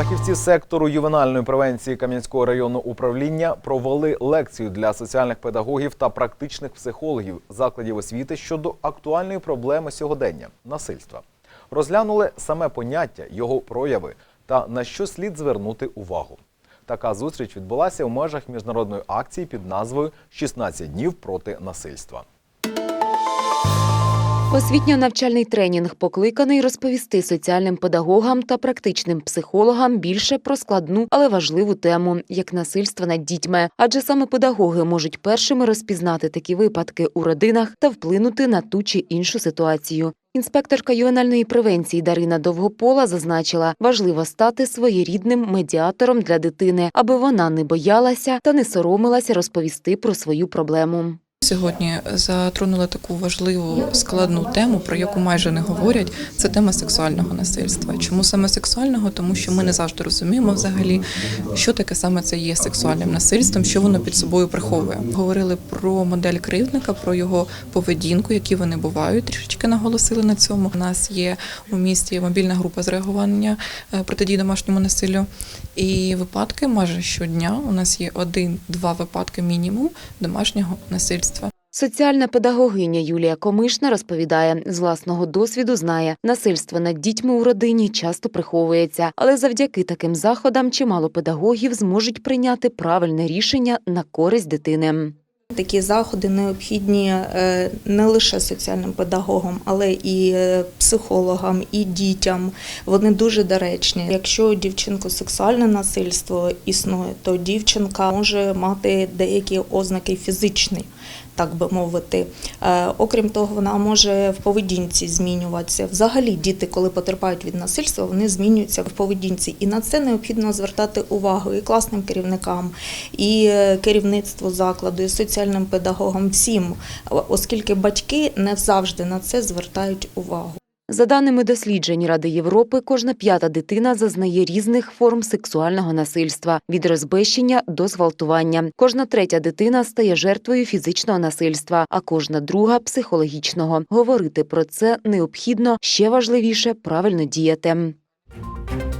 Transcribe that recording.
Фахівці сектору ювенальної превенції Кам'янського районного управління провели лекцію для соціальних педагогів та практичних психологів закладів освіти щодо актуальної проблеми сьогодення насильства. Розглянули саме поняття, його прояви та на що слід звернути увагу. Така зустріч відбулася у межах міжнародної акції під назвою «16 днів проти насильства. Освітньо-навчальний тренінг покликаний розповісти соціальним педагогам та практичним психологам більше про складну, але важливу тему як насильство над дітьми. Адже саме педагоги можуть першими розпізнати такі випадки у родинах та вплинути на ту чи іншу ситуацію. Інспекторка ювенальної превенції Дарина Довгопола зазначила, важливо стати своєрідним медіатором для дитини, аби вона не боялася та не соромилася розповісти про свою проблему. Сьогодні затронули таку важливу складну тему, про яку майже не говорять. Це тема сексуального насильства. Чому саме сексуального? Тому що ми не завжди розуміємо взагалі, що таке саме це є сексуальним насильством, що воно під собою приховує. Говорили про модель кривдника, про його поведінку, які вони бувають. Трішечки наголосили на цьому. У нас є у місті мобільна група з реагування е, протидії домашньому насиллю. І випадки майже щодня. У нас є один-два випадки мінімум домашнього насильства. Соціальна педагогиня Юлія Комишна розповідає, з власного досвіду знає, насильство над дітьми у родині часто приховується, але завдяки таким заходам чимало педагогів зможуть прийняти правильне рішення на користь дитини. Такі заходи необхідні е, не лише соціальним педагогам, але і е, психологам, і дітям. Вони дуже доречні. Якщо у дівчинку сексуальне насильство існує, то дівчинка може мати деякі ознаки фізичні. Так би мовити, Е, окрім того, вона може в поведінці змінюватися. Взагалі, діти, коли потерпають від насильства, вони змінюються в поведінці, і на це необхідно звертати увагу і класним керівникам, і е, керівництву закладу, і соціальним педагогам, всім, оскільки батьки не завжди на це звертають увагу. За даними досліджень Ради Європи, кожна п'ята дитина зазнає різних форм сексуального насильства від розбещення до зґвалтування. Кожна третя дитина стає жертвою фізичного насильства, а кожна друга психологічного. Говорити про це необхідно ще важливіше правильно діяти.